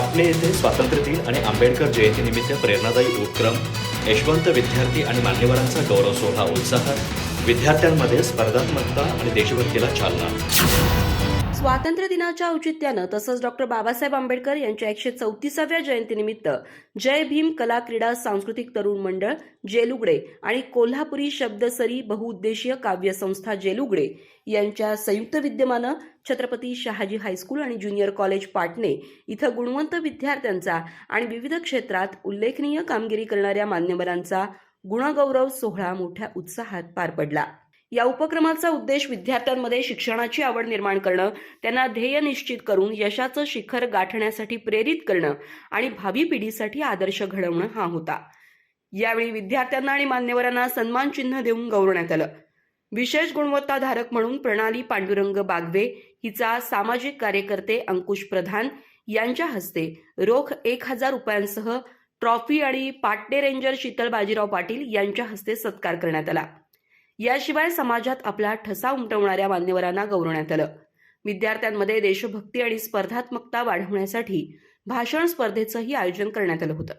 पाटणे येथे स्वातंत्र्य दिन आणि आंबेडकर जयंतीनिमित्त प्रेरणादायी उपक्रम यशवंत विद्यार्थी आणि मान्यवरांचा गौरव सोहळा उत्साहात विद्यार्थ्यांमध्ये स्पर्धात्मकता आणि देशभक्तीला चालना. स्वातंत्र्य दिनाच्या औचित्यानं तसंच डॉक्टर बाबासाहेब आंबेडकर यांच्या एकशे चौतीसाव्या जयंतीनिमित्त जय भीम कला क्रीडा सांस्कृतिक तरुण मंडळ जेलुगडे आणि कोल्हापुरी शब्दसरी बहुउद्देशीय काव्य संस्था जेलुगडे यांच्या संयुक्त विद्यमानं छत्रपती शहाजी हायस्कूल आणि ज्युनियर कॉलेज पाटणे इथं गुणवंत विद्यार्थ्यांचा आणि विविध क्षेत्रात उल्लेखनीय कामगिरी करणाऱ्या मान्यवरांचा गुणगौरव सोहळा मोठ्या उत्साहात पार पडला. या उपक्रमाचा उद्देश विद्यार्थ्यांमध्ये शिक्षणाची आवड निर्माण करणं त्यांना ध्येय निश्चित करून यशाचं शिखर गाठण्यासाठी प्रेरित करणं आणि भावी पिढीसाठी आदर्श घडवणं हा होता. यावेळी विद्यार्थ्यांना आणि मान्यवरांना सन्मान चिन्ह देऊन गौरवण्यात आलं. विशेष गुणवत्ताधारक म्हणून प्रणाली पांडुरंग बागवे हिचा सामाजिक कार्यकर्ते अंकुश प्रधान यांच्या हस्ते रोख एक हजार रुपयांसह ट्रॉफी आणि पाटणे रेंजर शीतल बाजीराव पाटील यांच्या हस्ते सत्कार करण्यात आला. याशिवाय समाजात आपला ठसा उमटवणाऱ्या मान्यवरांना गौरवण्यात आलं. विद्यार्थ्यांमध्ये देशभक्ती आणि स्पर्धात्मकता वाढवण्यासाठी भाषण स्पर्धेचंही आयोजन करण्यात आलं होतं.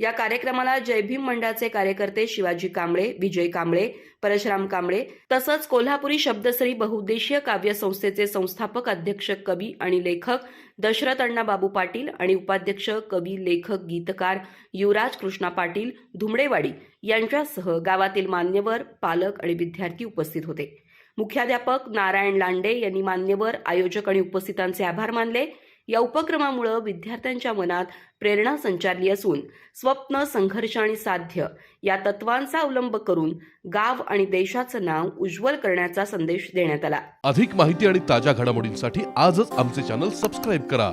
या कार्यक्रमाला जय भीम मंडळाचे कार्यकर्ते शिवाजी कांबळे विजय कांबळे परशुराम कांबळे तसंच कोल्हापुरी शब्दश्री बहुउद्देशीय काव्य संस्थेचे संस्थापक अध्यक्ष कवी आणि लेखक दशरथ अण्णा बाबू पाटील आणि उपाध्यक्ष कवी लेखक गीतकार युवराज कृष्णा पाटील धुमडेवाडी यांच्यासह गावातील मान्यवर पालक आणि विद्यार्थी उपस्थित होते. मुख्याध्यापक नारायण लांडे यांनी मान्यवर आयोजक आणि उपस्थितांचे आभार मानले. या उपक्रमामुळे विद्यार्थ्यांच्या मनात प्रेरणा संचारली असून स्वप्न संघर्ष आणि साध्य या तत्वांचा अवलंब करून गाव आणि देशाचं नाव उज्ज्वल करण्याचा संदेश देण्यात आला. अधिक माहिती आणि ताज्या घडामोडींसाठी आजच आमचे चॅनल सबस्क्राईब करा.